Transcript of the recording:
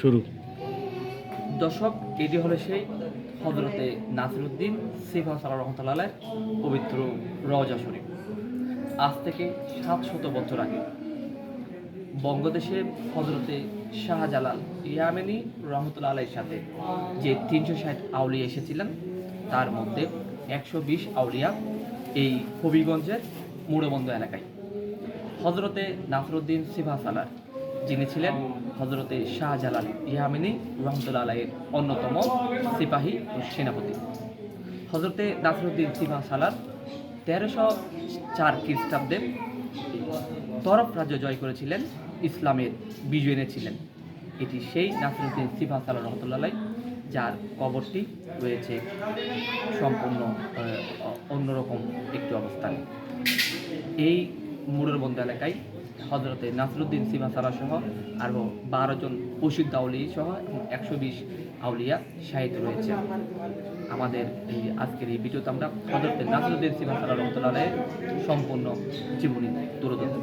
শুরু। দর্শক, এটি হলো সেই হজরতে নাসিরুদ্দিন সিফা সাল্লাহ পবিত্র রওজা শরীফ। আজ থেকে সাত শত বছর আগে বঙ্গদেশে হজরতে শাহজালাল ইয়ামেনি রহমতুল্লাহ আলাইয়ের সাথে যে তিনশো ষাট আউলিয়া এসেছিলেন, তার মধ্যে একশো বিশ আউলিয়া এই হবিগঞ্জের মুড়বন্দ এলাকায়। হজরতে নাসরুদ্দিন সিফা সালার যিনি ছিলেন হজরতে শাহজালাল ইয়ামিনী রহমতুল্লাহ আলাইয়ের অন্যতম সিপাহী ও সেনাপতি। হজরতে নাসরুদ্দিন সিফা সালার তেরোশো চার খ্রিস্টাব্দে তরফ রাজ্য জয় করেছিলেন, ইসলামের বিজয় এনেছিলেন এটি সেই নাসরুদ্দিন সিফা সালার রহমতুল্লাহ যার কবরটি রয়েছে সম্পূর্ণ অন্যরকম একটি অবস্থানে। এই মুরুরবন্দ এলাকায় হজরতে নাসরুদ্দিন সিমা সারা সহ আরও বারো জন প্রসিদ্ধ আউলি সহ এবং একশো বিশ আউলিয়া সাহিত্য রয়েছে। আমাদের এই আজকের এই ভিডিওতে আমরা হজরতে নাসরুদ্দিন সিমা সারা রহমতুল্লাহ সম্পূর্ণ জীবনী তুলে ধরব